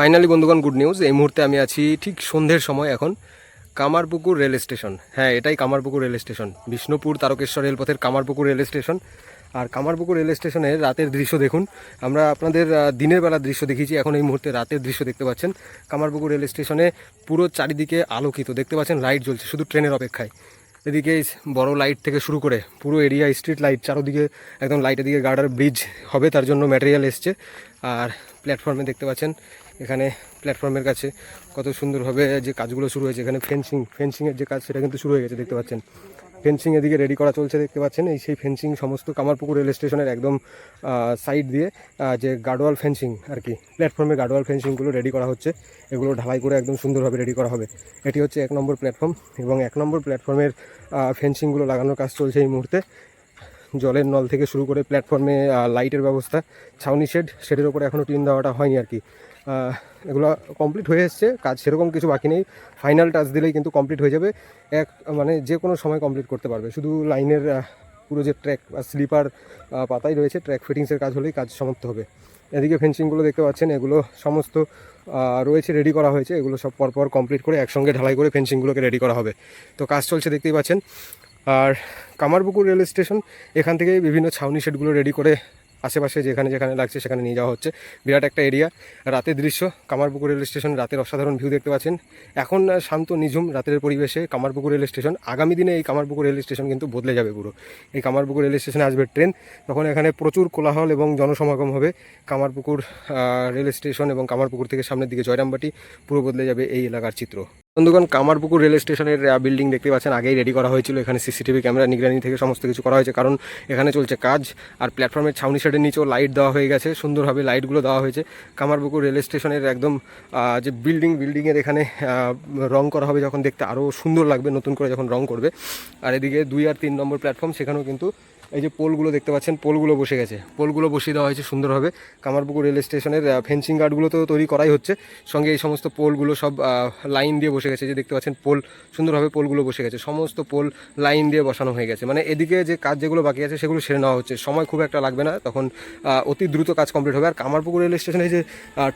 Finally বন্ধুগণ good news এই মুহূর্তে আমি আছি ঠিক সন্ধ্যের সময় এখন কামারপুকুর রেল স্টেশন। হ্যাঁ এটাই কামারপুকুর রেল স্টেশন। বিষ্ণুপুর তারকেশ্বর রেলপথের কামারপুকুর রেল স্টেশন। আর কামারপুকুর রেল স্টেশনের রাতের দৃশ্য দেখুন। আমরা আপনাদের দিনের বেলার দৃশ্য দেখিয়েছি। এখন এই মুহূর্তে রাতের দৃশ্য দেখতে পাচ্ছেন কামারপুকুর রেল স্টেশনে পুরো চারিদিকে আলোকিত। দেখতে পাচ্ছেন লাইট জ্বলছে, শুধু ট্রেনের অপেক্ষায়। এদিকে বড় লাইট থেকে শুরু করে পুরো এরিয়া স্ট্রিট লাইট চারোদিকে একদম লাইটের দিকে গার্ডার ব্রিজ হবে, তার জন্য ম্যাটেরিয়াল এসছে। আর প্ল্যাটফর্মে দেখতে পাচ্ছেন। এখানে প্ল্যাটফর্মের কাছে কত সুন্দরভাবে যে কাজগুলো শুরু হয়েছে। এখানে ফেন্সিং ফেন্সিংয়ের যে কাজ, সেটা কিন্তু শুরু হয়ে গেছে, দেখতে পাচ্ছেন। ফেন্সিং এদিকে রেডি করা চলছে, দেখতে পাচ্ছেন। এই সেই ফেন্সিং সমস্ত কামারপুকুর রেল স্টেশনের একদম সাইড দিয়ে যে গার্ডওয়াল ফেন্সিং আর কি, প্ল্যাটফর্মে গার্ডওয়াল ফেন্সিংগুলো রেডি করা হচ্ছে। এগুলো ঢালাই করে একদম সুন্দরভাবে রেডি করা হবে। এটি হচ্ছে এক নম্বর প্ল্যাটফর্ম এবং এক নম্বর প্ল্যাটফর্মের ফেন্সিংগুলো লাগানোর কাজ চলছে এই মুহূর্তে। জলের নল থেকে শুরু করে প্ল্যাটফর্মে লাইটের ব্যবস্থা, ছাউনি শেড, শেডের ওপরে এখনও টিন দেওয়াটা হয়নি আর কি। এগুলো কমপ্লিট হয়ে এসছে, কাজ সেরকম কিছু বাকি নেই। ফাইনাল টাচ দিলেই কিন্তু কমপ্লিট হয়ে যাবে। এক মানে যে কোনো সময় কমপ্লিট করতে পারবে। শুধু লাইনের পুরো যে ট্র্যাক বা স্লিপার পাতাই রয়েছে ট্র্যাক ফিটিংসের কাজ হলেই কাজ সমাপ্ত হবে। এদিকে ফেন্সিংগুলো দেখতে পাচ্ছেন, এগুলো সমস্ত রয়েছে রেডি করা হয়েছে। এগুলো সব পরপর কমপ্লিট করে একসঙ্গে ঢালাই করে ফেন্সিংগুলোকে রেডি করা হবে। তো কাজ চলছে, দেখতেই পাচ্ছেন। আর কামারপুকুর রেল স্টেশন, এখান থেকে বিভিন্ন ছাউনি শেডগুলো রেডি করে আশেপাশে যেখানে যেখানে লাগছে সেখানে নিয়ে যাওয়া হচ্ছে। বিরাট একটা এরিয়া রাতের দৃশ্য, কামারপুকুর রেল স্টেশন, রাতের অসাধারণ ভিউ দেখতে পাচ্ছেন। এখন শান্ত নিঝুম রাতের পরিবেশে কামারপুকুর রেল স্টেশন। আগামী দিনে এই কামারপুকুর রেল স্টেশন কিন্তু বদলে যাবে পুরো। এই কামারপুকুর রেল স্টেশনে আসবে ট্রেন। তখন এখানে প্রচুর কোলাহল এবং জনসমাগম হবে। কামারপুকুর রেল স্টেশন এবং কামারপুকুর থেকে সামনের দিকে জয়রামবাটি পুরো বদলে যাবে এই এলাকার চিত্র। বন্ধুগণ, কামারপুকুর রেল স্টেশনের বিল্ডিং দেখতে পাচ্ছেন। আগেই রেডি করা হয়েছিল। এখানে সিসিটিভি ক্যামেরা নিগরানি থেকে সমস্ত কিছু করা হয়েছে। কারণ এখানে চলছে কাজ আর প্ল্যাটফর্মের ছাউনি শেডের নিচেও লাইট দেওয়া হয়ে গেছে। সুন্দরভাবে লাইটগুলো দেওয়া হয়েছে। কামারপুকুর রেল স্টেশনের একদম যে বিল্ডিং বিল্ডিংয়ের এখানে রং করা হবে যখন দেখতে আরও সুন্দর লাগবে, নতুন করে যখন রং করবে। আর এদিকে দুই আর তিন নম্বর প্ল্যাটফর্ম সেখানেও কিন্তু এই যে পোলগুলো দেখতে পাচ্ছেন পোলগুলো বসে গেছে। পোলগুলো বসিয়ে দেওয়া হয়েছে সুন্দরভাবে। কামারপুকুর রেল স্টেশনের ফেন্সিং গার্ডগুলো তো তৈরি করাই হচ্ছে। সঙ্গে এই সমস্ত পোলগুলো সব লাইন দিয়ে বসে গেছে যে দেখতে পাচ্ছেন পোল, সুন্দরভাবে পোলগুলো বসে গেছে, সমস্ত পোল লাইন দিয়ে বসানো হয়ে গেছে। মানে এদিকে যে কাজ যেগুলো বাকি আছে সেগুলো সেরে নেওয়া হচ্ছে। সময় খুব একটা লাগবে না, তখন অতি দ্রুত কাজ কমপ্লিট হবে। আর কামারপুকুর রেল স্টেশনে যে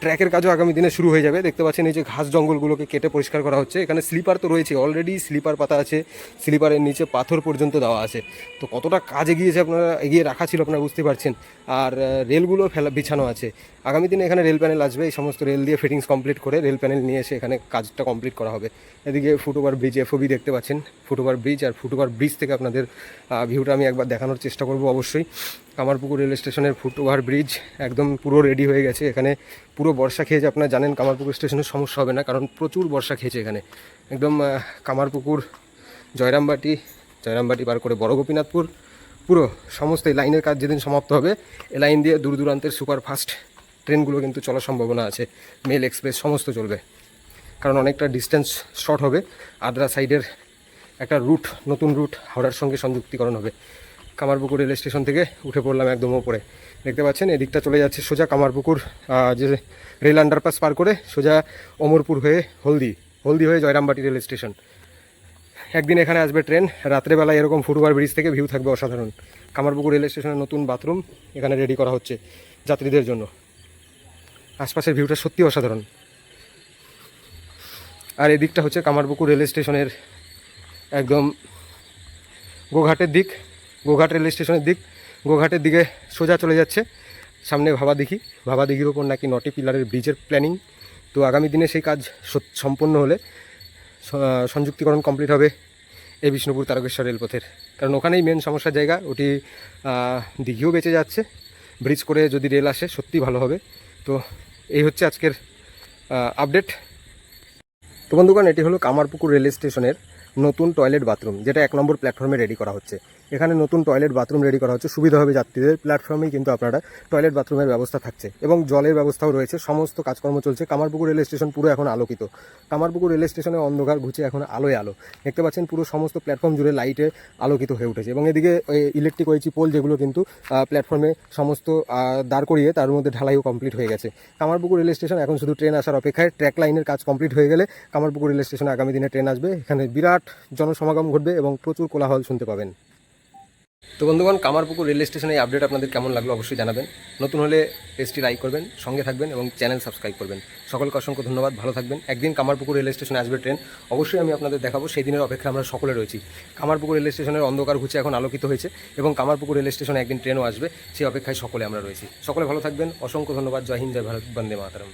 ট্র্যাকের কাজও আগামী দিনে শুরু হয়ে যাবে। দেখতে পাচ্ছেন এই যে ঘাস জঙ্গলগুলোকে কেটে পরিষ্কার করা হচ্ছে। এখানে স্লিপার তো রয়েছে অলরেডি স্লিপার পাতা আছে, স্লিপারের নিচে পাথর পর্যন্ত দেওয়া আছে। তো কতটা কাজ এগিয়েছে আপনারা, এগিয়ে রাখা ছিল আপনারা বুঝতে পারছেন। আর রেলগুলো ফেলা, বিছানো আছে। আগামী দিনে এখানে রেল প্যানেল আসবে, এই সমস্ত রেল দিয়ে ফিটিংস কমপ্লিট করে রেল প্যানেল নিয়ে এসে এখানে কাজটা কমপ্লিট করা হবে। এদিকে ফুটওভার ব্রিজ এফওবি দেখতে পাচ্ছেন। ফুটওভার ব্রিজ আর ফুটওভার ব্রিজ থেকে আপনাদের ভিউটা আমি একবার দেখানোর চেষ্টা করব অবশ্যই। কামারপুকুর রেল স্টেশনের ফুটওভার ব্রিজ একদম পুরো রেডি হয়ে গেছে। এখানে পুরো বর্ষা খেয়েছে। আপনারা জানেন কামারপুকুর স্টেশনের সমস্যা হবে না, কারণ প্রচুর বর্ষা খেয়েছে এখানে। একদম কামারপুকুর, জয়রামবাটি জয়রামবাটি পার করে বড় গোপীনাথপুর পুরো সমস্ত এই লাইনের কাজ যেদিন সমাপ্ত হবে, এ লাইন দিয়ে দূর দূরান্তের সুপারফাস্ট ট্রেনগুলো কিন্তু চলার সম্ভাবনা আছে। মেল এক্সপ্রেস, সমস্ত চলবে। কারণ অনেকটা ডিস্টেন্স শর্ট হবে। আদ্রা সাইডের একটা রুট নতুন রুট হাওড়ার সঙ্গে সংযুক্তিকরণ হবে। কামারপুকুর রেল স্টেশন থেকে উঠে পড়লাম একদম ওপরে। দেখতে পাচ্ছেন, এদিকটা চলে যাচ্ছে সোজা কামারপুকুর যে রেল আন্ডারপাস পার করে সোজা অমরপুর হয়ে হলদি হলদি হয়ে জয়রামবাটি রেল স্টেশন একদিন এখানে আসবে ট্রেন রাত্রেবেলায় এরকম ফুটওভার ব্রিজ থেকে ভিউ থাকবে অসাধারণ। কামারপুকুর রেল স্টেশনের নতুন বাথরুম এখানে রেডি করা হচ্ছে যাত্রীদের জন্য। আশপাশের ভিউটা সত্যি অসাধারণ। আর এদিকটা হচ্ছে কামারপুকুর রেল স্টেশনের একদম গোঘাটের দিক গোঘাট রেল স্টেশনের দিক। গোঘাটের দিকে সোজা চলে যাচ্ছে। সামনে ভাবা দিঘি ভাবা দিঘির ওপর নাকি নটি পিলারের ব্রিজের প্ল্যানিং তো আগামী দিনে সেই কাজ সম্পন্ন হলে সংযুক্তিকরণ কমপ্লিট হবে এই বিষ্ণুপুর তারকেশ্বর রেলপথের। কারণ ওখানেই মেন সমস্যার জায়গা, ওটি দিঘিও বেঁচে যাচ্ছে। ব্রিজ করে যদি রেল আসে সত্যি ভালো হবে। তো এই হচ্ছে আজকের আপডেট তো বন্ধুগণ এটি হলো কামারপুকুর রেল স্টেশনের নতুন টয়লেট বাথরুম যেটা এক নম্বর প্ল্যাটফর্মে রেডি করা হচ্ছে। এখানে নতুন টয়লেট বাথরুম রেডি করা হচ্ছে। সুবিধা হবে যাত্রীদের প্ল্যাটফর্মেই কিন্তু আপনারা টয়লেট বাথরুমের ব্যবস্থা থাকছে। এবং জলের ব্যবস্থাও রয়েছে। সমস্ত কাজকর্ম চলছে। কামারপুকুর রেল স্টেশন পুরো এখন আলোকিত। কামারপুকুর রেল স্টেশনে অন্ধকার ঘুচে এখন আলোয় আলো। দেখতে পাচ্ছেন পুরো সমস্ত প্ল্যাটফর্ম জুড়ে লাইটে আলোকিত হয়ে উঠেছে। এবং এদিকে ইলেকট্রিক ওয়েচি পোল যেগুলো কিন্তু প্ল্যাটফর্মে সমস্ত দাঁড় করিয়ে তার মধ্যে ঢালাইও কমপ্লিট হয়ে গেছে। কামারপুকুর রেল স্টেশন এখন শুধু ট্রেন আসার অপেক্ষায়। ট্র্যাক লাইনের কাজ কমপ্লিট হয়ে গেলে কামারপুকুর রেল স্টেশনে আগামী দিনে ট্রেন আসবে। এখানে বিরাট জনসমাগম ঘটবে এবং প্রচুর কোলাহল শুনতে পাবেন। তো বন্ধুগণ, কামারপুকুর রেল স্টেশনে এই আপডেট আপনাদের কেমন লাগল অবশ্যই জানাবেন। নতুন হলে পেজটি লাইক করবেন, সঙ্গে থাকবেন এবং চ্যানেল সাবস্ক্রাইব করবেন। সকলকে অসংখ্য ধন্যবাদ, ভালো থাকবেন। একদিন কামারপুকুর রেল স্টেশনে আসবে ট্রেন, অবশ্যই আমি আপনাদের দেখাবো, সেই দিনের অপেক্ষা আমরা সকলে রয়েছি। কামারপুকুর রেল স্টেশনের অন্ধকার ঘুচে এখন আলোকিত হয়েছে এবং কামারপুকুর রেল স্টেশনে একদিন ট্রেনও আসবে, সেই অপেক্ষায় সকলে আমরা রয়েছি। সকলে ভালো থাকবেন, অসংখ্য ধন্যবাদ, জয় হিন্দ, জয় ভারত, বন্দে মাতারম।